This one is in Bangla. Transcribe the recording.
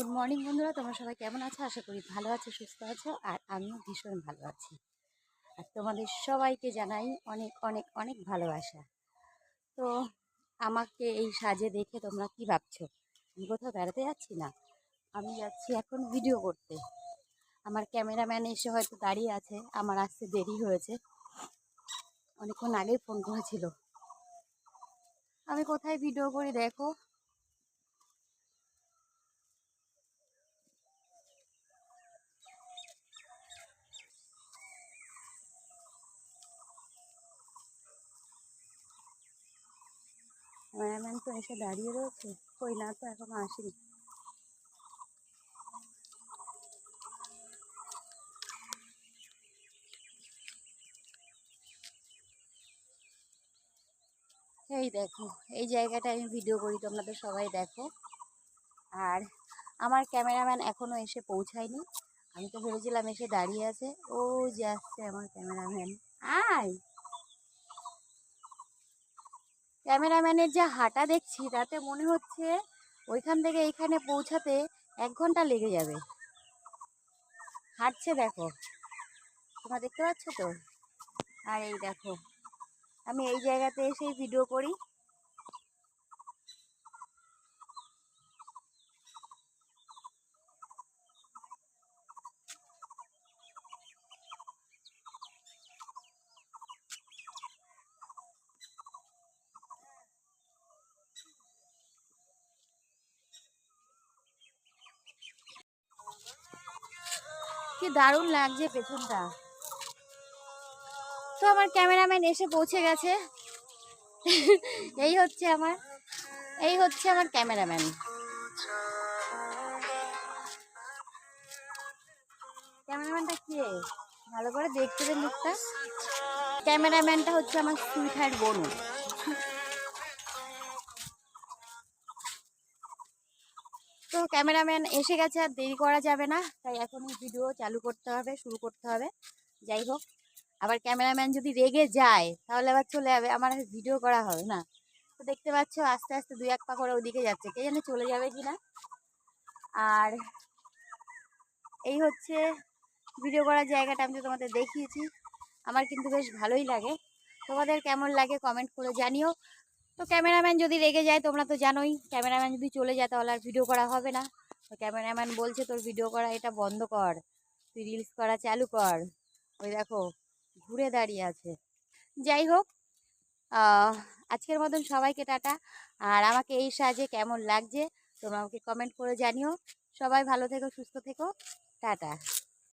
গুড মর্নিং বন্ধুরা। তোমরা সবাই কেমন আছো? আশা করি ভালো আছো, সুস্থ আছো, আর আমিও ভীষণ ভালো আছি। আর তোমাদের সবাইকে জানাই অনেক অনেক অনেক ভালোবাসা। তো আমাকে এই সাজে দেখে তোমরা কি ভাবছ? আমি কোথাও বেড়াতে যাচ্ছি না? আমি যাচ্ছি এখন ভিডিও করতে। আমার ক্যামেরাম্যান এসে হয়তো দাঁড়িয়ে আছে। আমার আসতে দেরি হয়েছে। অনেকক্ষণ আগেই ফোন করেছিল। আমি কোথায় ভিডিও করি দেখো। ক্যামেরাম্যান তো এসে দাঁড়িয়ে রয়েছে। কই না, তো এখনও আসেনি। এই দেখো, এই জায়গাটা আমি ভিডিও করি, তোমরা তো সবাই দেখো। আর আমার ক্যামেরাম্যান এখনও এসে পৌঁছায়নি। আমি তো ভেবেছিলাম এসে দাঁড়িয়ে আছে। ও যে আসছে আমার ক্যামেরাম্যান। আয়! ক্যামেরাম্যানের যে হাঁটা দেখছি, তাতে মনে হচ্ছে ওইখান থেকে এইখানে পৌঁছাতে এক ঘণ্টা লেগে যাবে। হাঁটছে দেখো। তোমরা দেখতে পাচ্ছ তো? আর এই দেখো, আমি এই জায়গাতে এসেই ভিডিও করি। কি দারুণ লাগছে পেছনটা। তো আমার ক্যামেরাম্যান এসে পৌঁছে গেছে। এই হচ্ছে আমার, এই হচ্ছে আমার ক্যামেরাম্যান। ক্যামেরাম্যানটা কে? ভালো করে দেখতে দে মুখটা ক্যামেরাম্যানটা হচ্ছে আমার সুইট হার্ট বনু। ক্যামেরাম্যান এসে গেছে, আর দেরি করা যাবে না। তাই এখনই ভিডিও চালু করতে হবে, শুরু করতে হবে। যাই হোক, আবার ক্যামেরাম্যান যদি রেগে যায়, তাহলে আবার চলে যাবে। আমার ভিডিও করা হবে না। তো দেখতে পাচ্ছ, আস্তে আস্তে দুই এক পা করে ওদিকে যাচ্ছে। কে জানে চলে যাবে কি না আর এই হচ্ছে ভিডিও করার জায়গাটা আমি তো তোমাদের দেখিয়েছি। আমার কিন্তু বেশ ভালোই লাগে। তোমাদের কেমন লাগে কমেন্ট করে জানিও। তো ক্যামেরাম্যান যদি রেগে যায়, তোমরা তো জানোই, ক্যামেরাম্যান যদি চলে যায়, তাহলে আর ভিডিও করা হবে না। তো ক্যামেরাম্যান বলছে, তোর ভিডিও করা এটা বন্ধ কর, তুই রিলস করা চালু কর। ওই দেখো, ঘুরে দাঁড়িয়ে আছে। যাই হোক আজকের মতন সবাইকে টাটা। আর আমাকে এই সাজে কেমন লাগছে, তোমরা আমাকে কমেন্ট করে জানিও। সবাই ভালো থেকো, সুস্থ থেকো। টাটা।